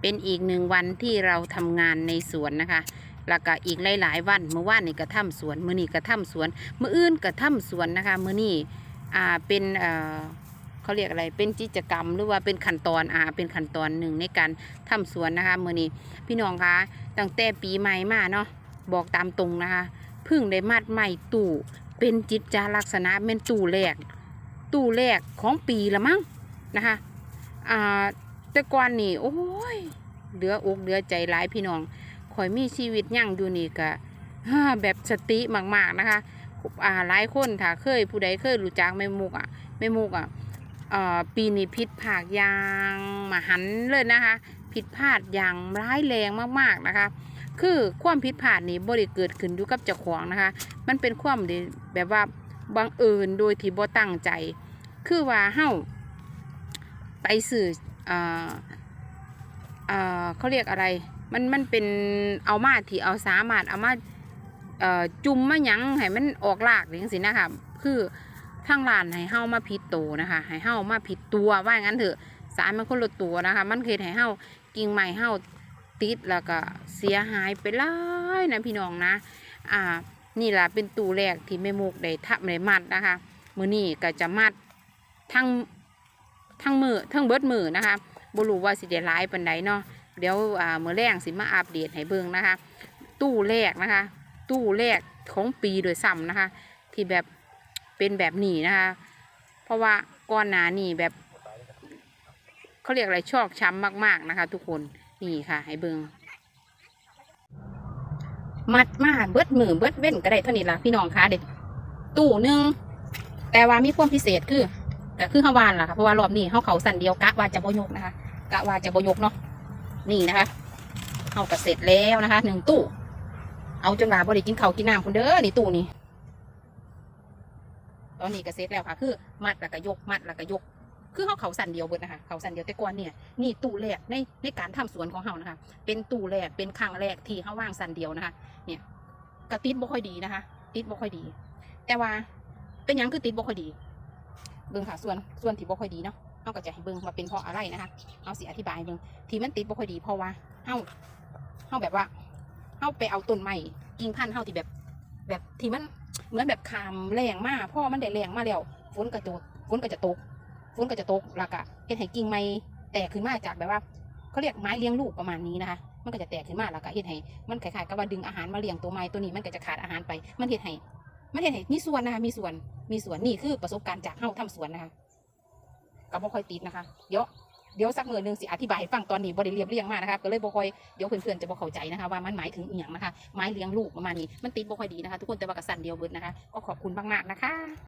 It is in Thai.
เป็นอีกหนึ่งวันที่เราทำงานในสวนนะคะ แล้วก็อีกหลาย ๆ วันเมื่อวานนี่กระทำสวน มื้อนี้กระทำสวน มื้ออื่นกระทำสวนนะคะ มื้อนี้อ่าเป็นเอ่อเขาเรียกอะไร เป็นกิจกรรมหรือว่าเป็นขั้นตอนอ่าเป็นขั้นตอนหนึ่งในการทำสวนนะคะ มื้อนี้พี่น้องคะ ตั้งแต่ปีใหม่มาเนาะ บอกตามตรงนะคะพิ่งได้มัดใหม่ตู้เป็นจิตจาลักษณะเป็นตู้แรก ตู้แรกของปีละมั้งนะคะ อ่า แต่ก่อนนี่ โอ้ยเหลืออกเหลือใจหลายพี่น้องข่อยมีชีวิตยั่งอยู่นี่ก็แบบสติมาก ๆ นะคะอ่าหลายคนถ้าเคยผู้ใดเคยรู้จักแม่มุกอะแม่มุกอะเอ่อปีนี้พิษผากยางมาหันเลยนะคะ ผิดพลาดอย่างร้ายแรงมากๆนะคะ คือความผิดพลาดนี้บ่ได้เกิดขึ้นอยู่กับเจ้าของนะคะ มันเป็นความแบบว่าบังเอิญโดยที่บ่ตั้งใจ คือว่าเฮ้าไปสื่อ อ่อเอ่อเขาเรียกอะไร มันมันเป็นเอามาที่เอาสามารถเอามาเอ่อจุ่มมาหยังให้มันออกลากอย่างสินะคะคือทางร้านให้เฮามาผิดตัวนะคะให้เฮามาผิดตัวว่างั้นเถอะสารมันคนละตัวนะคะ มันเคยให้เฮากิ่งไม้เฮาติดแล้วก็เสียหายไปหลายนะพี่น้องนะ อ่า นี่ล่ะเป็นตูแรกที่แม่มุกได้ทับได้มัดนะคะ มือนี้ก็จะมัดทั้ง ทั้งมือทั้งเบิดมือนะคะบ่รู้ว่าสิได้หลายปานใดเนาะเดี๋ยวอ่าเมื่อแรงสิมาอัปเดตให้เบิ่งนะคะ ตู้แรกนะคะ ตู้แรกของปีโดยซ้ำนะคะ ที่แบบเป็นแบบนี้นะคะ เพราะว่าก่อนหนานี่แบบเขาเรียกอะไรชอกช้ำมาก ๆนะคะ ทุกคนนี่ค่ะ ให้เบิ่งมัดมาเบิดมือเบิดเว้นก็ได้เท่านี้ละพี่น้องคะเด็ดตู้หนึงแต่ว่ามีความพิเศษคือ ก็คือฮาวานล่ะค่ะเพราะว่ารอบนี้เขาเขาสั่นเดียวกะว่าจะบยกนะคะกะว่าจะบยกเนาะนี่นะคะเอากระเสร็จแล้วนะคะหนึ่งตู้เอาจนว่าบริกินข้ากินน้ำคุณเด้อนี่ตู้นี้ตอนนี้กระเสร็จแล้วค่ะ คือมัดแล้วก็ยกมัดแล้วก็ยก คือเขาเขาสันเดียวเบิดนะคะเขาสันเดียวแต่ก่อนเนี่ยนี่ตู้แรกในในการทำสวนของเขานะคะ เป็นตู้แรกเป็นครั้งแรกที่เขาว่างสันเดียวนะคะ เนี่ยกระติดบ่ค่อยดีนะคะ ติดบ่ค่อยดี แต่ว่าเป็นยังคือติดบ่ค่อยดี เบิ่งค่ะส่วนส่วนที่บ่ค่อยดีเนาะเขาก็จะให้เบิ่งว่าเป็นเพราะอะไรนะคะเอาสิอธิบายห้เบิ่งที่มันติดบ่ค่อยดีเพราะว่าเฮาเฮาแบบว่าเฮาไปเอาต้นไม้กิ่งพันธุ์เฮาที่แบบ แบบที่มันเหมือนแบบคามแรงมากพ่อมันได้แรงมากแล้วฝนก็จะตกฝนก็จะตกฝนก็จะตกแล้วก็เฮ็ดให้กิ่งไม้แตกขึ้นมาจากแบบว่าเขาเรียกไม้เลี้ยงลูกประมาณนี้นะคะมันก็จะแตกขึ้นมาแล้วก็เฮ็ดให้มันคล้ายๆกับว่าดึงอาหารมาเลี้ยงตัวไม้ตัวนี้มันก็จะขาดอาหารไป มันเฮ็ดให้ มันเห็นเห้มีส่วนนะคะมีส่วนมีส่วนนี่คือประสบการณ์จากเฮาทำสวนนะคะก็บ่ค่อยติดนะคะเดี๋ยวเดี๋ยวสักมือหนึ่งสิอธิบายให้ฟังตอนนี้บริเรียบเรียงมากนะคะก็เลยบ่ค่อยเดี๋ยวเพื่อนๆจะบ่เข้าใจนะคะว่ามันหมายถึงอีหยังนะคะไม้เลี้ยงลูกประมาณนี้มันติดบ่ค่อยดีนะคะ ทุกคนแต่ว่ากระสันเดียวเบิดนะคะ ก็ขอบคุณมากๆนะคะ